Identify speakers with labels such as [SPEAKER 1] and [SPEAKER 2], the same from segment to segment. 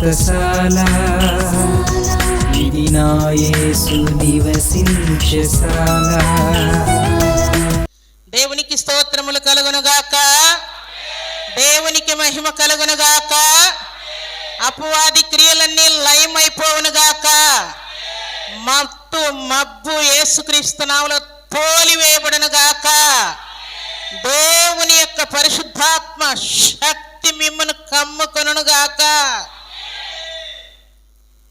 [SPEAKER 1] వ్రతశాల ఇది నా యేసు నివసించశాల
[SPEAKER 2] దేవునికి స్తోత్రములు కలుగునుగాక దేవునికి మహిమ కలుగునుగాక అపవాది క్రియలన్నీ లయమైపోవునుగాక మత్తు మబ్బు యేసుక్రీస్తు నామములో తోలివేయబడునుగాక దేవుని యొక్క పరిశుద్ధాత్మ శక్తి మిమ్మను కమ్ముకొనుగాక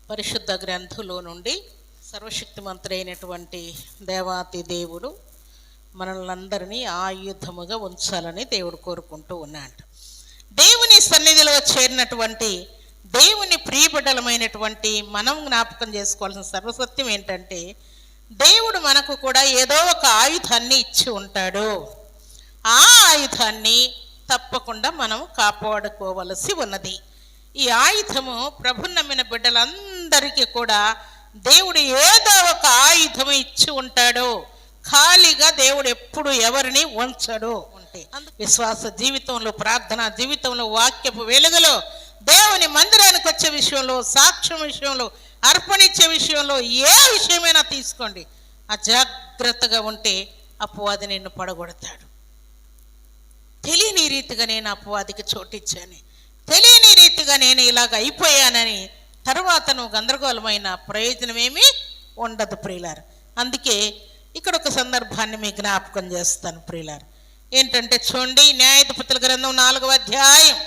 [SPEAKER 2] పరిశుద్ధ గ్రంథులో నుండి సర్వశక్తిమంతుడైనటువంటి దేవాతి దేవుడు మనల్ని అందరినీ ఆయుధముగా ఉంచాలని దేవుడు కోరుకుంటూ ఉన్నాడు. దేవుని సన్నిధిలో చేరినటువంటి దేవుని ప్రియబిడ్డలమైనటువంటి మనం జ్ఞాపకం చేసుకోవాల్సిన సర్వసత్యం ఏంటంటే దేవుడు మనకు కూడా ఏదో ఒక ఆయుధాన్ని ఇచ్చి ఉంటాడు. ఆ ఆయుధాన్ని తప్పకుండా మనం కాపాడుకోవలసి ఉన్నది. ఈ ఆయుధము ప్రభు నమ్మిన బిడ్డలందరికీ కూడా దేవుడు ఏదో ఒక ఆయుధం ఇచ్చి ఉంటాడు. ఖాళీగా దేవుడు ఎప్పుడు ఎవరిని ఉంచడు. ఉంటే. విశ్వాస జీవితంలో ప్రార్థన జీవితంలో వాక్యపు వెలుగులో దేవుని మందిరానికి వచ్చే విషయంలో సాక్ష్యం విషయంలో అర్పణించే విషయంలో ఏ విషయమైనా తీసుకోండి. అజాగ్రత్తగా ఉంటే అపవాది నిన్ను పడగొడతాడు. తెలియని రీతిగా నేను అపవాదికి చోటిచ్చాను. తెలియని రీతిగా నేను ఇలాగ అయిపోయానని తర్వాత నువ్వు గందరగోళమైన ప్రయోజనమేమీ ఉండదు ప్రియులారు. అందుకే ఇక్కడ ఒక సందర్భాన్ని మీ జ్ఞాపకం చేస్తాను ప్రియులారు. ఏంటంటే చూడండి న్యాయాధిపతుల గ్రంథం నాలుగవ అధ్యాయం.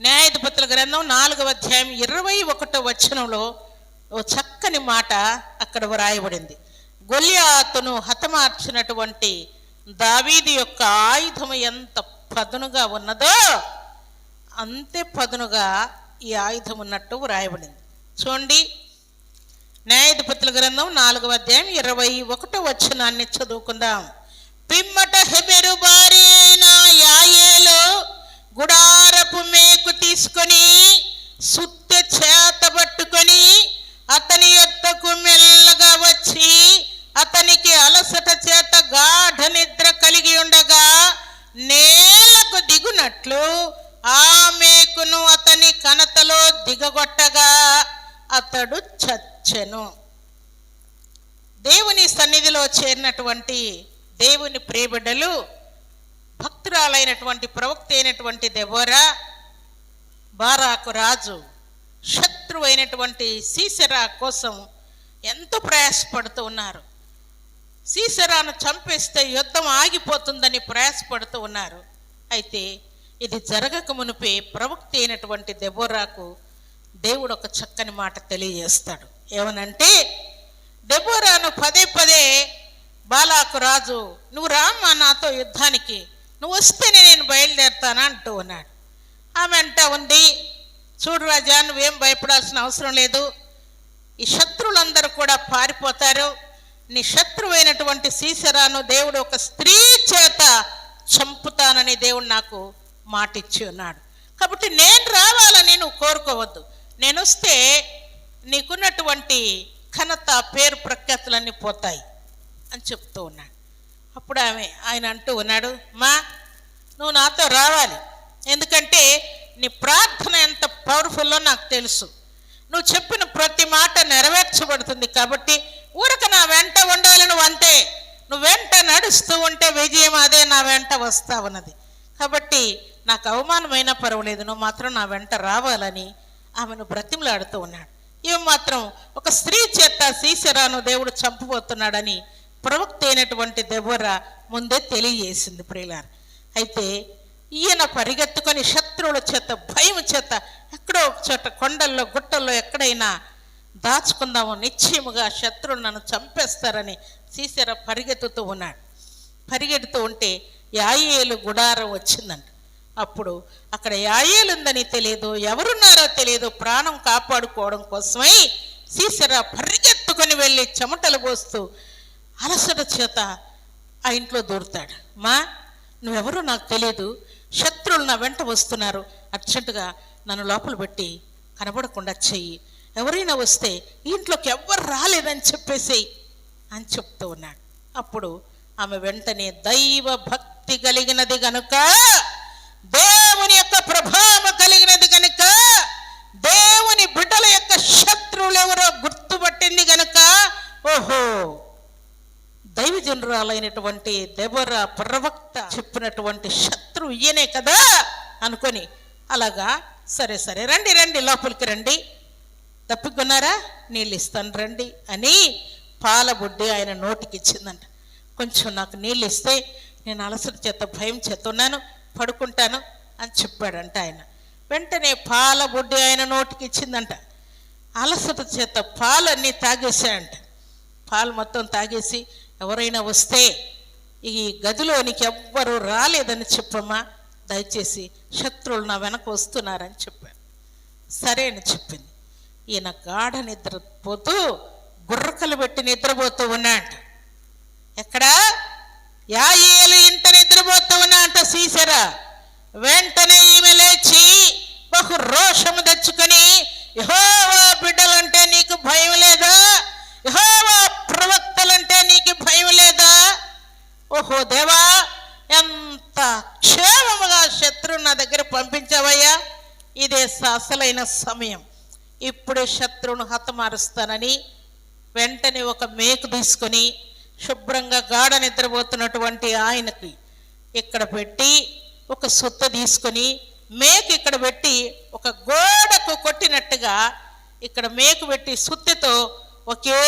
[SPEAKER 2] న్యాయాధిపతుల గ్రంథం నాలుగవ అధ్యాయం ఇరవై ఒకటో వచనంలో ఓ చక్కని మాట అక్కడ వ్రాయబడింది. గొల్యాతును హతమార్చినటువంటి దావీది యొక్క ఆయుధం ఎంత పదునుగా ఉన్నదో అంతే పదునుగా ఈ ఆయుధం ఉన్నట్టు వ్రాయబడింది. చూడండి. న్యాయాధిపతుల గ్రంథం నాలుగవ అధ్యాయం ఇరవై ఒకటో వచ్చినాన్ని చదువుకుందాం. పిమ్మట హెబెరు భార్య యాయేలు గుడారపు మేకు తీసుకొని సుత్తె చేత పట్టుకొని అతని ఎత్తకు మెల్లగా వచ్చి అతనికి అలసట చేత గాఢ నిద్ర కలిగి ఉండగా నేలకు దిగునట్లు అతడు చచ్చెను. దేవుని సన్నిధిలో చేరినటువంటి దేవుని ప్రియబిడ్డలు భక్తురాలైనటువంటి ప్రవక్త అయినటువంటి దెబోరా బారాకు రాజు శత్రువైనటువంటి సీసెరా కోసం ఎంతో ప్రయాసపడుతూ ఉన్నారు. సీసెరాను చంపేస్తే యుద్ధం ఆగిపోతుందని ప్రయాసపడుతూ ఉన్నారు. అయితే ఇది జరగక మునిపే ప్రవక్త అయినటువంటి దెబోరాకు దేవుడు ఒక చక్కని మాట తెలియజేస్తాడు. ఏమనంటే డెబోరాను పదే పదే బాలాకు రాజు నువ్వు రామ్మా నాతో యుద్ధానికి నువ్వు వస్తేనే నేను బయలుదేరుతాను అంటూ ఉన్నాడు. ఆమె అంటా ఉంది చూడు రాజా నువ్వేం భయపడాల్సిన అవసరం లేదు. ఈ శత్రువులందరూ కూడా పారిపోతారు. నీ శత్రువైనటువంటి సీసరాను దేవుడు ఒక స్త్రీ చేత చంపుతానని దేవుడు నాకు మాటిచ్చి ఉన్నాడు. కాబట్టి నేను రావాలని నువ్వు కోరుకోవద్దు. నేను వస్తే నీకున్నటువంటి ఘనత పేరు ప్రఖ్యాతులన్నీ పోతాయి అని చెప్తూ ఉన్నాడు. అప్పుడు ఆమె ఆయన అంటూ ఉన్నాడు మా నువ్వు నాతో రావాలి. ఎందుకంటే నీ ప్రార్థన ఎంత పవర్ఫుల్లో నాకు తెలుసు. నువ్వు చెప్పిన ప్రతి మాట నెరవేర్చబడుతుంది కాబట్టి ఊరక నా వెంట ఉండాలి నువ్వు అంతే. నువ్వు వెంట నడుస్తూ ఉంటే విజయం అదే నా వెంట వస్తా ఉన్నది. కాబట్టి నాకు అవమానమైనా పర్వాలేదు నువ్వు మాత్రం నా వెంట రావాలని ఆమెను బ్రతిమలాడుతూ ఉన్నాడు. ఈమె మాత్రం ఒక స్త్రీ చేత సీసరాను దేవుడు చంపబోతున్నాడని ప్రవక్త అయినటువంటి దెబ్బర ముందే తెలియజేసింది ప్రియులారు. అయితే ఈయన పరిగెత్తుకొని శత్రువుల చేత భయం చేత ఎక్కడో ఒక చోట కొండల్లో గుట్టల్లో ఎక్కడైనా దాచుకుందాము నిశ్చయముగా శత్రువులు నన్ను చంపేస్తారని సీసెర పరిగెత్తుతూ ఉన్నాడు. పరిగెడుతూ ఉంటే యాయేలు గుడారం వచ్చిందంట. అప్పుడు అక్కడ యాయేలుందని తెలియదు ఎవరున్నారో తెలియదు ప్రాణం కాపాడుకోవడం కోసమై సీసెర పరిగెత్తుకొని వెళ్ళి చెమటలు పోస్తూ అలసట చేత ఆ ఇంట్లో దూరుతాడు. మా నువ్వెవరో నాకు తెలియదు శత్రువులు నా వెంట వస్తున్నారు అర్జెంటుగా నన్ను లోపల పెట్టి కనబడకుండా చెయ్యి. ఎవరైనా వస్తే ఇంట్లోకి ఎవ్వరు రాలేదని చెప్పేసి అని చెప్తూ ఉన్నాడు. అప్పుడు ఆమె వెంటనే దైవ భక్తి కలిగినది గనుక ప్రభావం కలిగినది కనుక దేవుని బిడ్డల యొక్క శత్రువులు ఎవరో గుర్తుపట్టింది కనుక ఓహో దైవజనురాలైనటువంటి దెబర ప్రవక్త చెప్పినటువంటి శత్రువు ఈయనే కదా అనుకొని అలాగా సరే సరే రండి రండి లోపలికి రండి. తప్పుకున్నారా? నీళ్ళు ఇస్తాను రండి అని పాలబుడ్డి ఆయన నోటికి ఇచ్చిందంట కొంచెం నాకు నీళ్ళు ఇస్తే నేను అలసట చేత భయం చేత ఉన్నాను పడుకుంటాను. అని చెప్పాడంట ఆయన. వెంటనే పాల బొడ్డి ఆయన నోటికి ఇచ్చిందంట. అలసట చేత పాలన్నీ తాగేశాయంట. పాలు మొత్తం తాగేసి ఎవరైనా వస్తే ఈ గదిలోనికి ఎవ్వరు రాలేదని చెప్పమ్మా దయచేసి శత్రువులు నా వెనక వస్తున్నారని చెప్పాను సరే అని చెప్పింది. ఈయన గాఢ నిద్రపోతూ గుర్రకలు పెట్టి నిద్రపోతూ ఉన్నాంట ఎక్కడా? యాయేలు ఇంట నిద్రపోతూ ఉన్నా అంట సీసరా. వెంటనే ఈమె లేచి బహు రోషము తెచ్చుకొని యహోవా బిడ్డలంటే నీకు భయం లేదా? యహోవా ప్రవక్తలంటే నీకు భయం లేదా? ఓహో దేవా ఎంత క్షేమముగా శత్రువు నా దగ్గర పంపించావయ్యా? ఇదే అసలైన సమయం. ఇప్పుడే శత్రువును హతమారుస్తానని వెంటనే ఒక మేకు తీసుకొని శుభ్రంగా గాఢ నిద్రపోతున్నటువంటి ఆయనకి ఇక్కడ పెట్టి ఒక సొత్త తీసుకొని మేకు ఇక్కడ పెట్టి ఒక గోడకు కొట్టినట్టుగా ఇక్కడ మేకు పెట్టి సుత్తితో ఒకే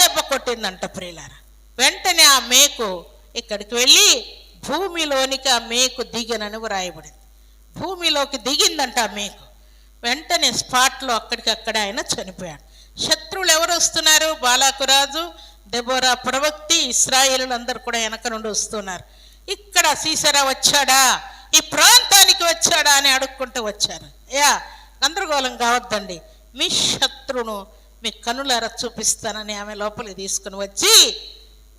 [SPEAKER 2] దెబ్బ కొట్టిందంట ప్రియులార. వెంటనే ఆ మేకు ఇక్కడికి వెళ్ళి భూమిలోనికి ఆ మేకు దిగనని వ్రాయబడింది. భూమిలోకి దిగిందంట ఆ మేకు. వెంటనే స్పాట్లో అక్కడికక్కడ ఆయన చనిపోయాడు. శత్రువులు ఎవరు వస్తున్నారు? బాలాకురాజు దెబోరా ప్రవక్తి ఇస్రాయేలులందరూ కూడా వెనక నుండి వస్తున్నారు. ఇక్కడ సీసరా వచ్చాడా? ఈ ప్రాంతానికి వచ్చాడా అని అడుక్కుంటూ వచ్చారు. యా గందరగోళం కావద్దండి. మీ శత్రువును మీ కనులార చూపిస్తానని ఆమె లోపలికి తీసుకుని వచ్చి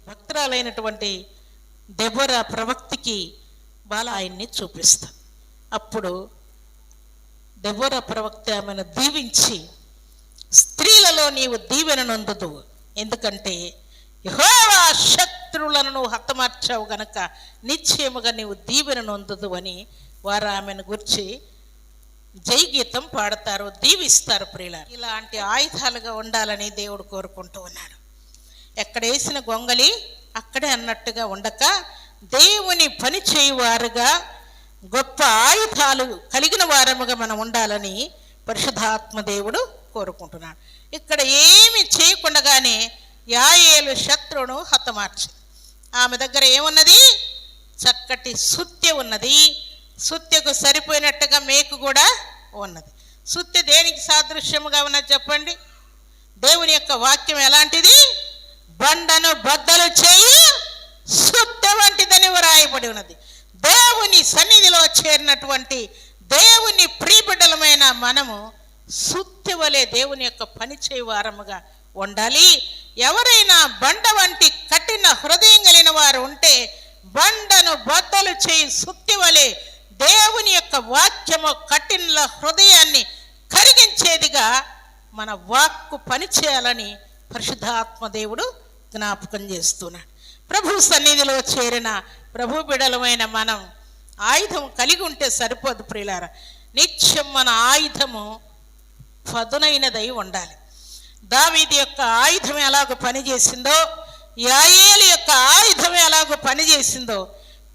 [SPEAKER 2] భక్తురాలైనటువంటి దెబోరా ప్రవక్తికి బాల ఆయన్ని చూపిస్తాను. అప్పుడు దెబోరా ప్రవక్త ఆమెను దీవించి స్త్రీలలో నీవు దీవెన నొందుదు ఎందుకంటే యహోవా శత్రువులను నువ్వు హతమార్చావు గనక నిశ్చయముగా నీవు దీవెన నొందుదు అని వారు ఆమెను గుర్చి జై గీతం పాడతారు దీవిస్తారు ప్రియుల ఇలాంటి ఆయుధాలుగా ఉండాలని దేవుడు కోరుకుంటూ ఉన్నాడు. ఎక్కడ వేసిన గొంగలి అక్కడే అన్నట్టుగా ఉండక దేవుని పని చేయువారుగా గొప్ప ఆయుధాలు కలిగిన వారముగా మనం ఉండాలని పరిశుధాత్మ దేవుడు కోరుకుంటున్నాడు. ఇక్కడ ఏమి చేయకుండానే యాయేలు శత్రువును హతమార్చింది. ఆమె దగ్గర ఏమున్నది? చక్కటి సుత్య ఉన్నది. సుత్యకు సరిపోయినట్టుగా మేకు కూడా ఉన్నది. సుత్య దేనికి సాదృశ్యముగా ఉన్నది చెప్పండి? దేవుని యొక్క వాక్యం ఎలాంటిది? బండను బద్దలు చేయి సుత్త వంటిదని వ్రాయబడి ఉన్నది. దేవుని సన్నిధిలో చేరినటువంటి దేవుని ప్రీబిడ్డలమైన మనము సుత్తి వలె దేవుని యొక్క పని చేయవారముగా ఉండాలి. ఎవరైనా బండ వంటి కఠిన హృదయం కలిగిన వారు ఉంటే బండను బద్దలు చేయి సుత్తి వలె దేవుని యొక్క వాక్యము కఠిన హృదయాన్ని కరిగించేదిగా మన వాక్కు పనిచేయాలని పరిశుద్ధాత్మదేవుడు జ్ఞాపకం చేస్తున్నాడు. ప్రభు సన్నిధిలో చేరిన ప్రభు బిడలమైన మనం ఆయుధం కలిగి ఉంటే సరిపోదు ప్రియులారా. నిత్యం మన ఆయుధము పదునైనదై ఉండాలి. దావీది యొక్క ఆయుధం ఎలాగో పనిచేసిందో యాయేలు యొక్క ఆయుధం ఎలాగో పనిచేసిందో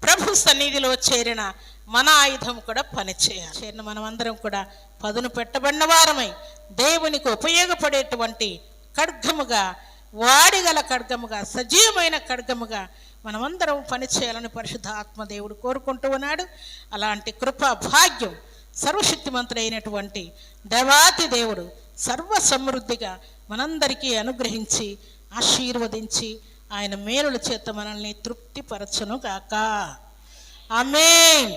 [SPEAKER 2] ప్రభు సన్నిధిలో చేరిన మన ఆయుధం కూడా పనిచేయాలి. చేరిన మనమందరం కూడా పదును పెట్టబడిన వారమై దేవునికి ఉపయోగపడేటువంటి ఖడ్గముగా వాడిగల ఖడ్గముగా సజీవమైన ఖడ్గముగా మనమందరం పనిచేయాలని పరిశుద్ధ ఆత్మదేవుడు కోరుకుంటూ ఉన్నాడు. అలాంటి కృపా భాగ్యం సర్వశక్తిమంతుడైనటువంటి దేవాతి దేవుడు సర్వ సమృద్ధిగా మనందరికీ అనుగ్రహించి ఆశీర్వదించి ఆయన మేలుల చేత మనల్ని తృప్తిపరచను గాక. ఆమేన్.